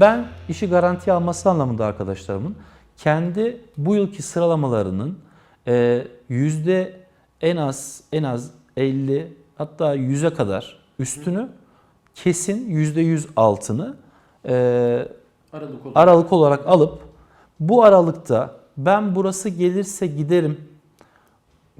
Ben işi garantiye alması anlamında arkadaşlarımın kendi bu yılki sıralamalarının e, yüzde en az en az 50 hatta 100'e kadar üstünü kesin yüzde yüz altını e, Aralık olarak. aralık olarak alıp bu aralıkta ben burası gelirse giderim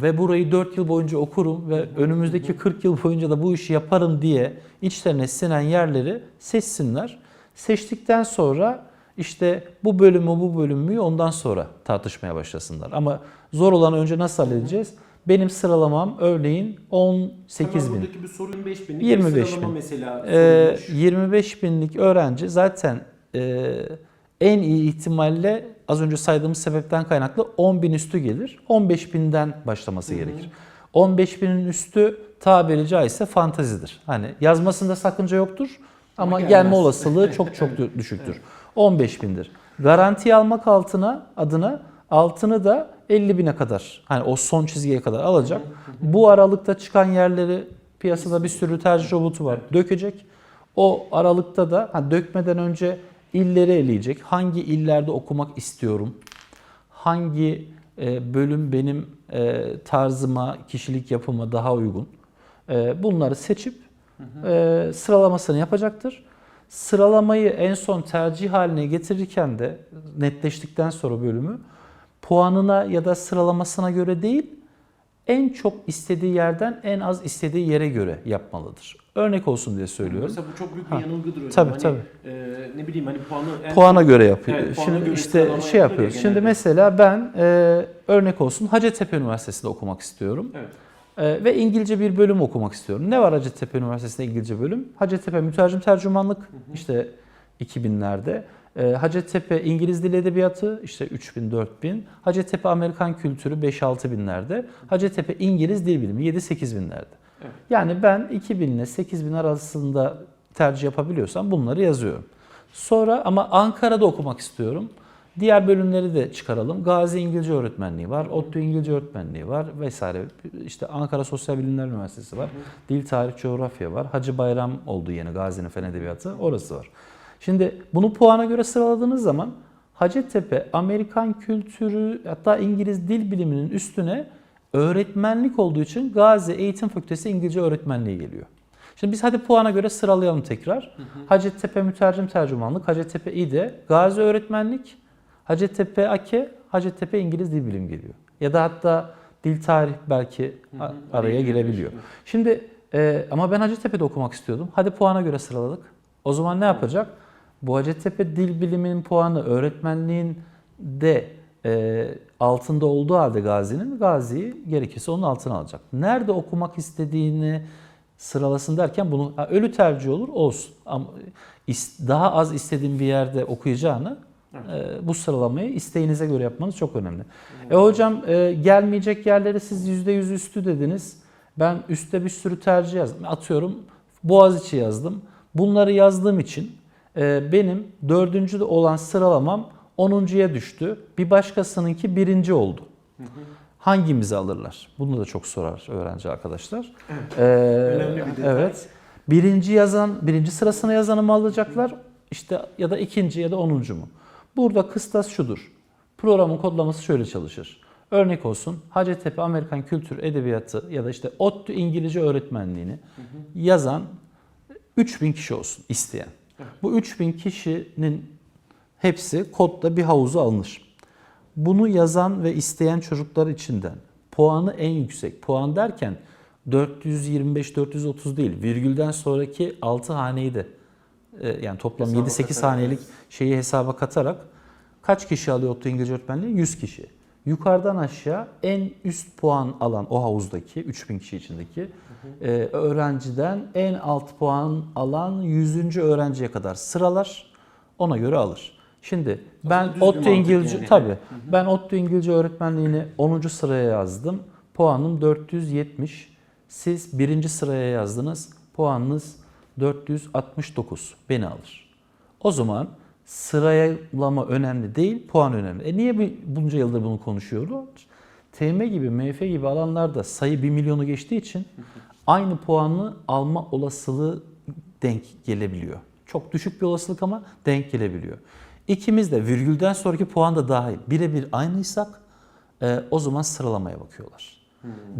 ve burayı 4 yıl boyunca okurum ve önümüzdeki 40 yıl boyunca da bu işi yaparım diye içlerine sinen yerleri seçsinler. Seçtikten sonra işte bu bölüm mü bu bölüm mü ondan sonra tartışmaya başlasınlar. Ama zor olan önce nasıl halledeceğiz? Benim sıralamam örneğin 18 Hemen bin. buradaki bir soru 25 binlik 25 bir sıralama bin. mesela Ee, sorulmuş. 25 binlik öğrenci zaten e, en iyi ihtimalle az önce saydığımız sebepten kaynaklı 10 bin üstü gelir. 15 binden başlaması gerekir. 15 binin üstü tabiri caizse fantazidir. Hani yazmasında sakınca yoktur ama Ama gelme gelmez. olasılığı çok çok dü- düşüktür. 15 bindir. Garanti almak altına adına altını da 50 bine kadar hani o son çizgiye kadar alacak. Bu aralıkta çıkan yerleri piyasada bir sürü tercih robotu var. Dökecek. O aralıkta da ha, dökmeden önce illeri eleyecek. Hangi illerde okumak istiyorum? Hangi e, bölüm benim e, tarzıma, kişilik yapıma daha uygun? E, bunları seçip e, sıralamasını yapacaktır. Sıralamayı en son tercih haline getirirken de netleştikten sonra bölümü puanına ya da sıralamasına göre değil, en çok istediği yerden en az istediği yere göre yapmalıdır. Örnek olsun diye söylüyorum. Mesela bu çok büyük bir yanılgıdır hocam. Tabii, hani, tabii. e, ne bileyim hani puanı en Puana göre yapıyor. Evet, Şimdi göre işte şey yapıyoruz. ya Şimdi mesela ben e, örnek olsun Hacettepe Üniversitesi'nde okumak istiyorum. Evet. E, ve İngilizce bir bölüm okumak istiyorum. Ne var Hacettepe Üniversitesi'nde İngilizce bölüm? Hacettepe Mütercim Tercümanlık işte 2000'lerde. E, Hacettepe İngiliz Dili Edebiyatı işte 3000 4000. Hacettepe Amerikan Kültürü 5-6 binlerde. Hacettepe İngiliz Dil Bilimi 7-8 binlerde. Evet. Yani ben 2000 ile 8000 arasında tercih yapabiliyorsam bunları yazıyorum. Sonra ama Ankara'da okumak istiyorum. Diğer bölümleri de çıkaralım. Gazi İngilizce Öğretmenliği var, ODTÜ İngilizce Öğretmenliği var vesaire. İşte Ankara Sosyal Bilimler Üniversitesi var. Dil, Tarih, Coğrafya var. Hacı Bayram oldu yeni Gazi'nin Fen Edebiyatı. Orası var. Şimdi bunu puana göre sıraladığınız zaman Hacettepe Amerikan kültürü hatta İngiliz dil biliminin üstüne öğretmenlik olduğu için Gazi Eğitim Fakültesi İngilizce öğretmenliği geliyor. Şimdi biz hadi puana göre sıralayalım tekrar. Hacettepe Mütercim Tercümanlık, Hacettepe İDE, Gazi Öğretmenlik, Hacettepe AKE, Hacettepe İngiliz Dil Bilim geliyor. Ya da hatta dil tarih belki a- araya girebiliyor. Şimdi e, ama ben Hacettepe'de okumak istiyordum. Hadi puana göre sıraladık. O zaman ne yapacak? Bu Hacettepe Dil Biliminin puanı öğretmenliğin de e, altında olduğu halde Gazi'nin Gazi'yi gerekirse onun altına alacak. Nerede okumak istediğini sıralasın derken bunu ölü tercih olur olsun. Ama daha az istediğin bir yerde okuyacağını e, bu sıralamayı isteğinize göre yapmanız çok önemli. E hocam e, gelmeyecek yerleri siz %100 üstü dediniz. Ben üstte bir sürü tercih yazdım. Atıyorum Boğaziçi yazdım. Bunları yazdığım için e, benim dördüncü olan sıralamam 10.ya düştü. Bir başkasınınki birinci oldu. Hangimizi alırlar? Bunu da çok sorar öğrenci arkadaşlar. Ee, Önemli bir detay. Evet. Birinci yazan, birinci sırasına yazanı mı alacaklar? İşte ya da ikinci ya da onuncu mu? Burada kıstas şudur. Programın kodlaması şöyle çalışır. Örnek olsun Hacettepe Amerikan Kültür Edebiyatı ya da işte ODTÜ İngilizce öğretmenliğini yazan 3000 kişi olsun isteyen. Bu 3000 kişinin hepsi kodda bir havuza alınır. Bunu yazan ve isteyen çocuklar içinden puanı en yüksek. Puan derken 425-430 değil, virgülden sonraki 6 haneyi de yani toplam Hesaba 7-8 katarak, hanelik şeyi hesaba katarak kaç kişi alıyor ODTÜ İngilizce öğretmenliği? 100 kişi. Yukarıdan aşağı en üst puan alan o havuzdaki 3000 kişi içindeki e, öğrenciden en alt puan alan 100. öğrenciye kadar sıralar. Ona göre alır. Şimdi ben ODTÜ İngilizce yani. tabii ben ODTÜ İngilizce öğretmenliğini 10. sıraya yazdım. Puanım 470. Siz birinci sıraya yazdınız. Puanınız 469. Beni alır. O zaman sıralama önemli değil, puan önemli. E niye bunca yıldır bunu konuşuyoruz? TM gibi, MF gibi alanlarda sayı 1 milyonu geçtiği için aynı puanı alma olasılığı denk gelebiliyor. Çok düşük bir olasılık ama denk gelebiliyor. İkimiz de virgülden sonraki puan da dahil birebir aynıysak e, o zaman sıralamaya bakıyorlar.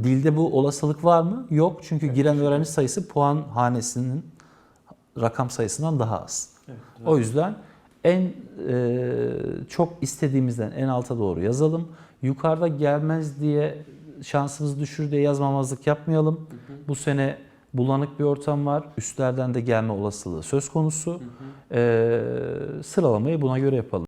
Dilde bu olasılık var mı? Yok. Çünkü giren öğrenci sayısı puan hanesinin rakam sayısından daha az. Evet, O yüzden en e, çok istediğimizden en alta doğru yazalım. Yukarıda gelmez diye şansımızı düşür diye yazmamazlık yapmayalım. Bu sene bulanık bir ortam var. Üstlerden de gelme olasılığı söz konusu. E, sıralamayı buna göre yapalım.